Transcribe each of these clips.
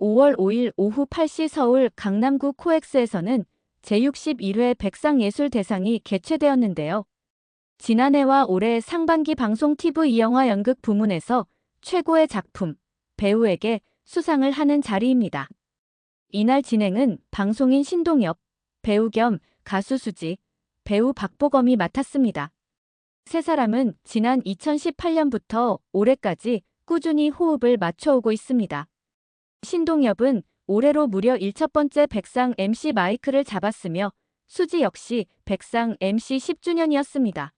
5월 5일 오후 8시 서울 강남구 코엑스에서는 제61회 백상예술대상이 개최되었는데요. 지난해와 올해 상반기 방송 TV 영화 연극 부문에서 최고의 작품, 배우에게 수상을 하는 자리입니다. 이날 진행은 방송인 신동엽, 배우 겸 가수 수지, 배우 박보검이 맡았습니다. 세 사람은 지난 2018년부터 올해까지 꾸준히 호흡을 맞춰오고 있습니다. 신동엽은 올해로 무려 1첫 번째 백상 MC 마이크를 잡았으며 수지 역시 백상 MC 10주년이었습니다.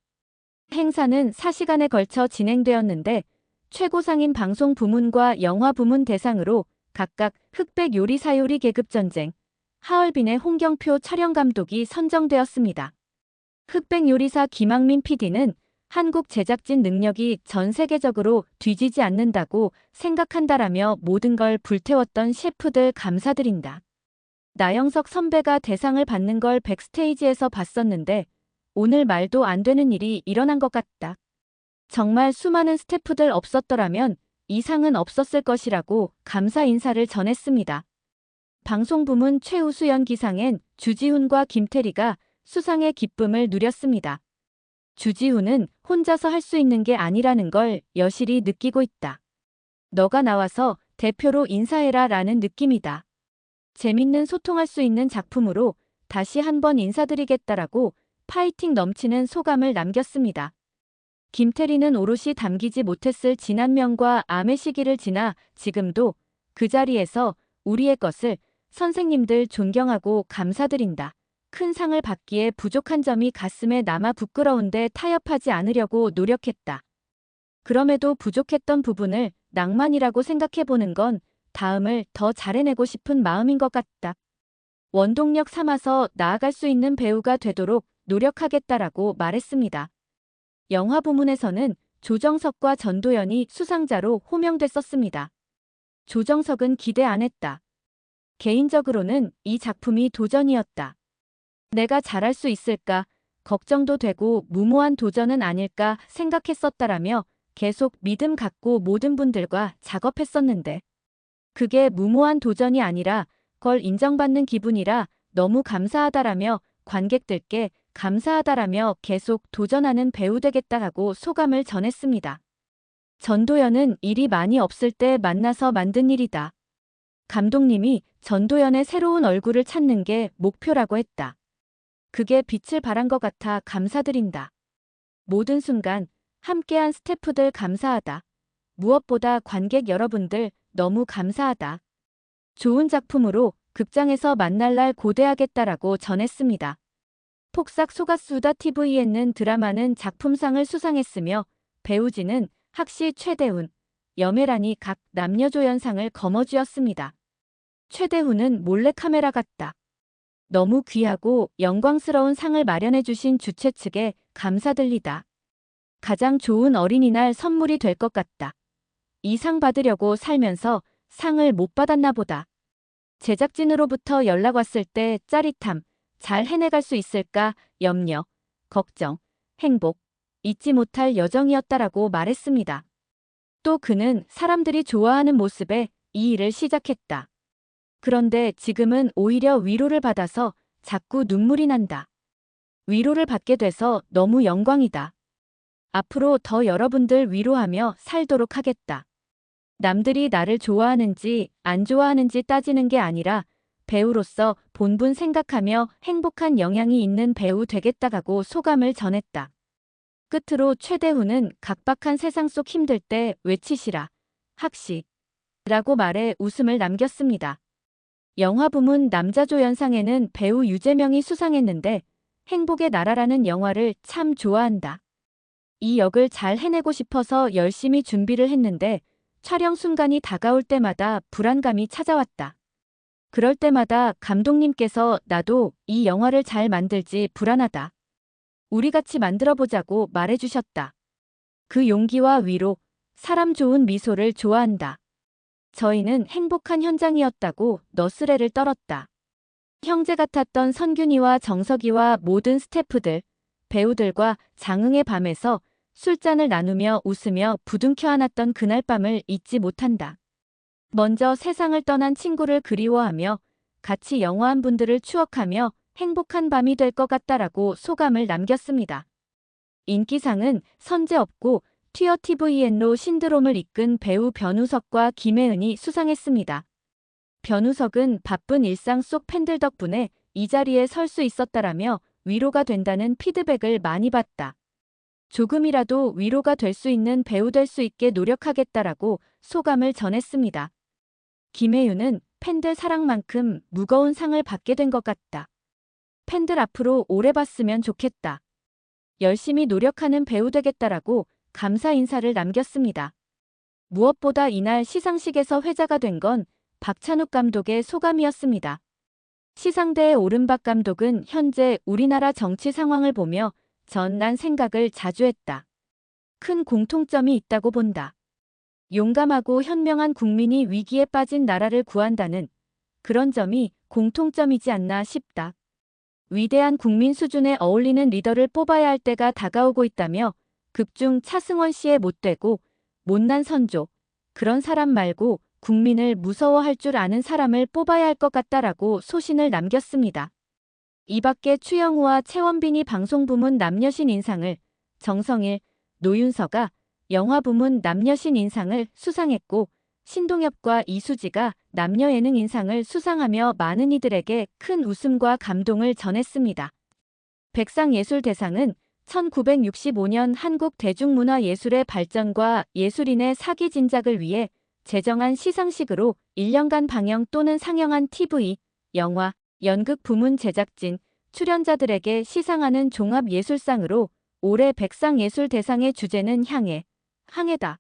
행사는 4시간에 걸쳐 진행되었는데 최고상인 방송 부문과 영화 부문 대상으로 각각 흑백 요리 사요리 계급 전쟁, 하얼빈의 홍경표 촬영 감독이 선정되었습니다. 흑백 요리사 김학민 PD는 한국 제작진 능력이 전 세계적으로 뒤지지 않는다고 생각한다라며 모든 걸 불태웠던 셰프들 감사드린다. 나영석 선배가 대상을 받는 걸 백스테이지에서 봤었는데 오늘 말도 안 되는 일이 일어난 것 같다. 정말 수많은 스태프들 없었더라면 이 상은 없었을 것이라고 감사 인사를 전했습니다. 방송 부문 최우수 연 기상엔 주지훈과 김태리가 수상의 기쁨을 누렸습니다. 주지훈은 혼자서 할 수 있는 게 아니라는 걸 여실히 느끼고 있다. 너가 나와서 대표로 인사해라 라는 느낌이다. 재밌는 소통할 수 있는 작품으로 다시 한번 인사드리겠다라고 파이팅 넘치는 소감을 남겼습니다. 김태리는 오롯이 담기지 못했을 지난 명과 암의 시기를 지나 지금도 그 자리에서 우리의 것을 선생님들 존경하고 감사드린다. 큰 상을 받기에 부족한 점이 가슴에 남아 부끄러운데 타협하지 않으려고 노력했다. 그럼에도 부족했던 부분을 낭만이라고 생각해보는 건 다음을 더 잘해내고 싶은 마음인 것 같다. 원동력 삼아서 나아갈 수 있는 배우가 되도록 노력하겠다라고 말했습니다. 영화 부문에서는 조정석과 전도연이 수상자로 호명됐었습니다. 조정석은 기대 안 했다. 개인적으로는 이 작품이 도전이었다. 내가 잘할 수 있을까 걱정도 되고 무모한 도전은 아닐까 생각했었다라며 계속 믿음 갖고 모든 분들과 작업했었는데 그게 무모한 도전이 아니라 걸 인정받는 기분이라 너무 감사하다라며 관객들께 감사하다라며 계속 도전하는 배우 되겠다라고 소감을 전했습니다. 전도연은 일이 많이 없을 때 만나서 만든 일이다. 감독님이 전도연의 새로운 얼굴을 찾는 게 목표라고 했다. 그게 빛을 발한 것 같아 감사드린다. 모든 순간 함께한 스태프들 감사하다. 무엇보다 관객 여러분들 너무 감사하다. 좋은 작품으로 극장에서 만날 날 고대하겠다라고 전했습니다. 폭삭 소가수다 TV에는 드라마는 작품상을 수상했으며 배우진은 학시 최대훈, 여메란이 각 남녀조연상을 거머쥐었습니다. 최대훈은 몰래카메라 같다. 너무 귀하고 영광스러운 상을 마련해 주신 주최 측에 감사들리다. 가장 좋은 어린이날 선물이 될 것 같다. 이 상 받으려고 살면서 상을 못 받았나 보다. 제작진으로부터 연락 왔을 때 짜릿함, 잘 해내갈 수 있을까 염려, 걱정, 행복, 잊지 못할 여정이었다라고 말했습니다. 또 그는 사람들이 좋아하는 모습에 이 일을 시작했다. 그런데 지금은 오히려 위로를 받아서 자꾸 눈물이 난다. 위로를 받게 돼서 너무 영광이다. 앞으로 더 여러분들 위로하며 살도록 하겠다. 남들이 나를 좋아하는지 안 좋아하는지 따지는 게 아니라 배우로서 본분 생각하며 행복한 영향이 있는 배우 되겠다고 소감을 전했다. 끝으로 최대훈은 각박한 세상 속 힘들 때 외치시라. 학시. 라고 말해 웃음을 남겼습니다. 영화 부문 남자조연상에는 배우 유재명이 수상했는데 행복의 나라라는 영화를 참 좋아한다. 이 역을 잘 해내고 싶어서 열심히 준비를 했는데 촬영 순간이 다가올 때마다 불안감이 찾아왔다. 그럴 때마다 감독님께서 나도 이 영화를 잘 만들지 불안하다. 우리 같이 만들어 보자고 말해주셨다. 그 용기와 위로, 사람 좋은 미소를 좋아한다. 저희는 행복한 현장이었다고 너스레를 떨었다. 형제 같았던 선균이와 정석이와 모든 스태프들, 배우들과 장흥의 밤에서 술잔을 나누며 웃으며 부둥켜 안았던 그날 밤을 잊지 못한다. 먼저 세상을 떠난 친구를 그리워하며 같이 영화한 분들을 추억하며 행복한 밤이 될 것 같다라고 소감을 남겼습니다. 인기상은 선제 없고 튀어 TVN로 신드롬을 이끈 배우 변우석과 김혜은이 수상했습니다. 변우석은 바쁜 일상 속 팬들 덕분에 이 자리에 설 수 있었다라며 위로가 된다는 피드백을 많이 받다. 조금이라도 위로가 될 수 있는 배우 될 수 있게 노력하겠다라고 소감을 전했습니다. 김혜윤은 팬들 사랑만큼 무거운 상을 받게 된 것 같다. 팬들 앞으로 오래 봤으면 좋겠다. 열심히 노력하는 배우 되겠다라고 감사 인사를 남겼습니다. 무엇보다 이날 시상식에서 회자가 된 건 박찬욱 감독의 소감이었습니다. 시상대의 오른박 감독은 현재 우리나라 정치 상황을 보며 전 난 생각을 자주 했다. 큰 공통점이 있다고 본다. 용감하고 현명한 국민이 위기에 빠진 나라를 구한다는 그런 점이 공통점이지 않나 싶다. 위대한 국민 수준에 어울리는 리더를 뽑아야 할 때가 다가오고 있다며 극중 차승원 씨의 못되고 못난 선조 그런 사람 말고 국민을 무서워할 줄 아는 사람을 뽑아야 할 것 같다라고 소신을 남겼습니다. 이 밖에 추영우와 최원빈이 방송 부문 남녀신 인상을 정성일, 노윤서가 영화 부문 남녀신 인상을 수상했고 신동엽과 이수지가 남녀 예능 인상을 수상하며 많은 이들에게 큰 웃음과 감동을 전했습니다. 백상예술대상은 1965년 한국 대중문화예술의 발전과 예술인의 사기 진작을 위해 제정한 시상식으로 1년간 방영 또는 상영한 TV, 영화, 연극 부문 제작진, 출연자들에게 시상하는 종합예술상으로 올해 백상예술대상의 주제는 향해, 항해다.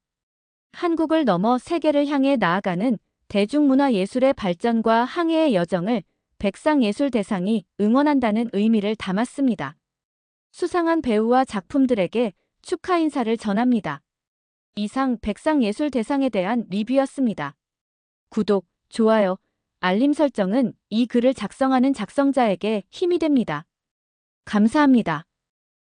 한국을 넘어 세계를 향해 나아가는 대중문화예술의 발전과 항해의 여정을 백상예술대상이 응원한다는 의미를 담았습니다. 수상한 배우와 작품들에게 축하 인사를 전합니다. 이상 백상예술대상에 대한 리뷰였습니다. 구독, 좋아요, 알림 설정은 이 글을 작성하는 작성자에게 힘이 됩니다. 감사합니다.